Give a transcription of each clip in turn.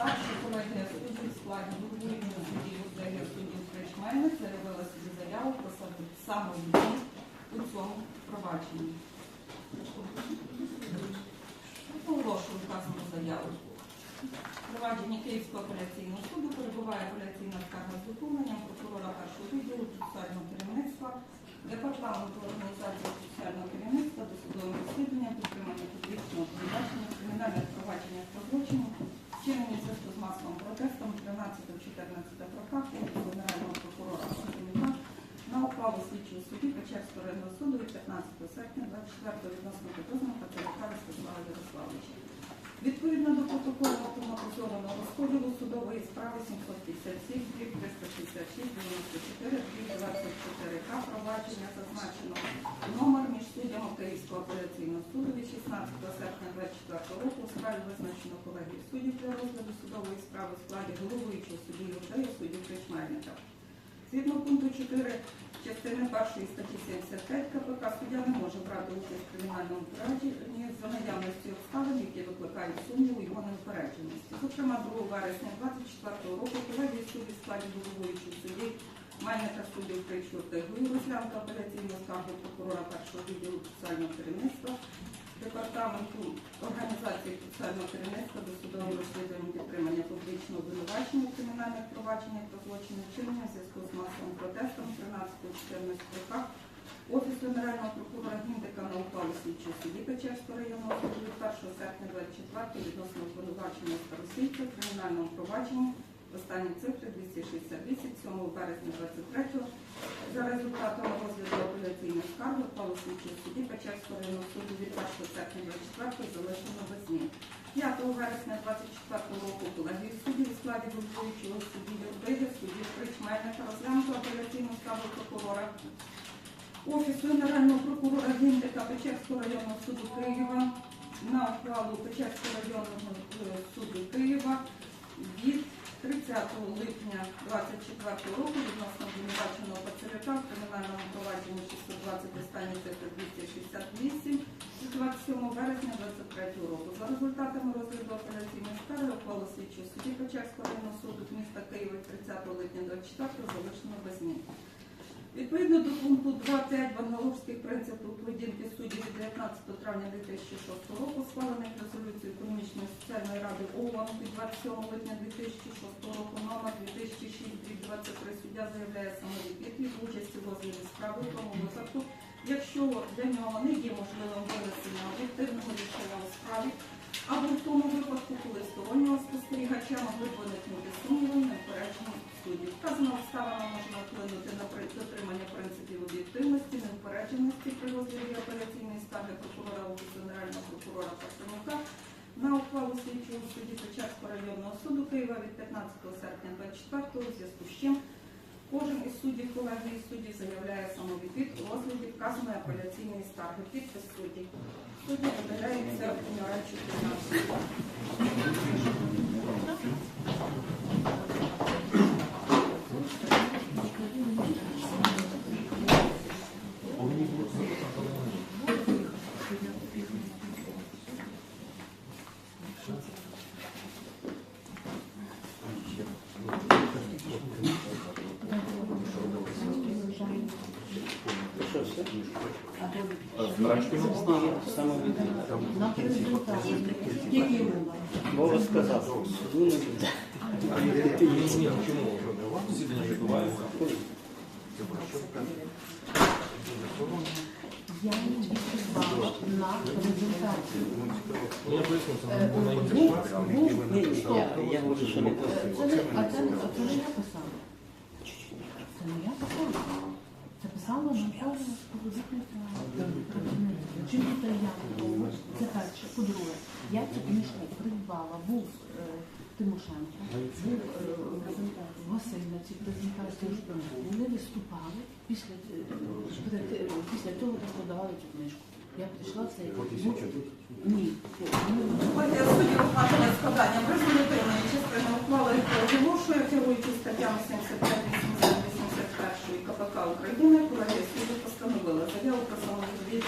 підстав, що колегія суддів в складі головуючого судді УЗГ суддів Кричмайник заявила собі заяву про сам- у цьому провадженні. Оголошую вказану заяву. Провадження Київського апеляційного суду перебуває апеляційна скарга з доповненням прокурора першого відділу процесуального керівництва Департаменту організації процесуального керівництва досудовим розслідуванням підтримання публічного обвинувачення в кримінальних провадженнях про злочину, вчинені в зв'язку з масовим протестом 13-14 роках Офісу Генерального прокурора Конституційного на ухвалу слідчого судді Печерського районного суду від 15 серпня 24 відносно підозрюваного Пацелюка Ростислава Ярославовича. Відповідно до протоколу автоматизованого розподілу судової справи 757 дріб 366 94 дріб 24 К провадження зазначено номер між суддями Київського апеляційного суду від 16 серпня 24 року у справі визначено колегію суддів для розгляду судової справи в складі головуючого судді Юрдею суддів Кричмельника. Згідно пункту 4 частини першої статті 75 КПК суддя не може брати участь в кримінальному провадженні за наявності обставин, які викликають сумніву його неупередженості. Зокрема, 2 вересня 24 року колегія суддів в складі головуючого судді Мельника суддів Кричур та Гуї розглянута апеляційну скаргу прокурора першого відділу соціального керівництва Департаменту організації процесуального керівництва до судового розслідування підтримання публічного обвинувачення кримінальних провадженнях та злочинів вчинення в зв'язку з масовим протестом 13-14 роках Офісу Генерального прокурора Гіндика на ухвалу слідчого судді Печерського районного суду 1 серпня 24 відносно обвинувачення старосвітця в кримінальному провадженні Останні цифри 268, 7 березня 23 за результатами розгляду апеляційної скарги ухвалу слідчого судді Печерського районного суду від 1 серпня 24 залишено без змін. 5 вересня 24 року колегію суддів у складі головуючого судді Юрбиги, судді Кричмельника розглянуто апеляційну скаргу прокурора Офісу Генерального прокурора Гіндика Печерського районного суду Києва на ухвалу Печерського районного е, суду Києва від 30 липня 24 року відносно обвинуваченого Пацелюка в кримінальному провадженні 620 останні цифри 268 від 27 березня 23 року. За результатами розгляду апеляційної скарги ухвалу слідчого судді Печерського районного суду міста Києва 30 липня 24 залишено без змін. Відповідно до пункту 2.5 Бангаловських принципів поведінки суддів від 19 травня 2006 року, схвалених резолюцією економічної соціальної ради ООН від 27 липня 2006 року номер 2006-23 суддя заявляє самовідвід від участі в розгляді справи в тому випадку, якщо для нього не є можливим винесення об'єктивного рішення у справі, або в тому випадку, коли стороннього спостерігача могли б виникнути апеляційної скарги прокурора Офісу Генерального прокурора Пасенюка на ухвалу слідчого судді Печерського районного суду Києва від 15 серпня 24 у зв'язку з чим кожен із суддів колегії суддів заявляє самовідвід у розгляді вказаної апеляційної скарги. Підпис судді. Судді видаляється в речі 13. Бога сказав, суду не буде. Чому засідання відбувається? Я не відчувала на результаті. Був, був, ні, я говорю, що не А це не написала. Наталя Сподобительна. Чим тут я? Це перше. По-друге, я цю книжку придбала. Був Тимошенко, був Василь на цій презентації. Вони виступали після, того, як подавали цю книжку. Я прийшла це. Ні. Ні. Суддів ухвалення складанням резолютивної частини ухвали оголошує, керуючи статтями 75 81 КПК України, колегія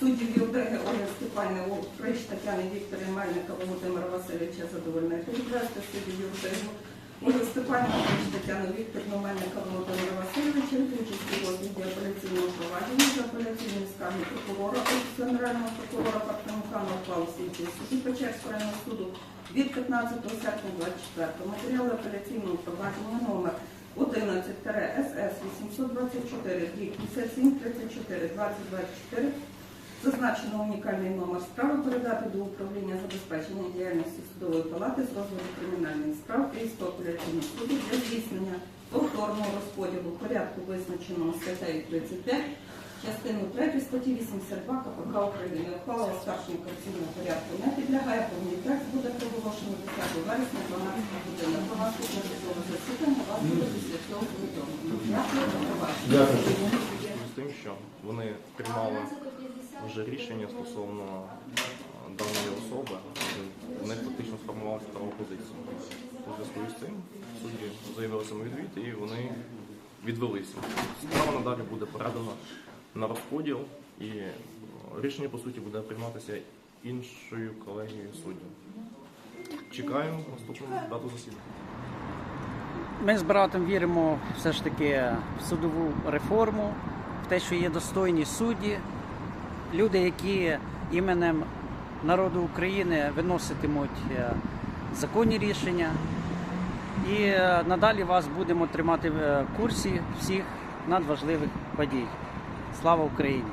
суддів Юрдеги Ольги Степанівни Прищ Тетяни Віктора Мельника Володимира Васильовича задовольнити. Відвести суддів Юрдегу Ольги Степанівни Прищ Тетяну Вікторівну Мельника Володимира Васильовича від участі розгляді апеляційного провадження за апеляційним скаргом прокурора Генерального прокурора Парфенюка на ухвалу слідчої судді Печерського суду від 15 серпня 24 Матеріали апеляційного провадження номер 11 СС 824 57 34 2024 Зазначено унікальний номер справи передати до управління забезпечення діяльності судової палати з розгляду кримінальних справ Київського апеляційного суду для здійснення повторного розподілу порядку, визначеного статтею 35, частину 3 статті 82 КПК України. Ухвала оскарження корупційного порядку не підлягає повний текст буде проголошено 10 вересня 12 години. Про наступне судове засідання вас буде після цього повідомлено. Дякую, побачення. з тим, що вони приймали вже рішення стосовно е, даної особи, в них фактично сформувалася правопозиція. У зв'язку з цим судді заявили самовідвід і вони відвелися. Справа надалі буде передана на розподіл і е, рішення по суті буде прийматися іншою колегією суддів. Чекаємо наступну дату засідання. Ми з братом віримо все ж таки в судову реформу, в те, що є достойні судді, люди, які іменем народу України виноситимуть е, законні рішення. І е, надалі вас будемо тримати в е, курсі всіх надважливих подій. Слава Україні!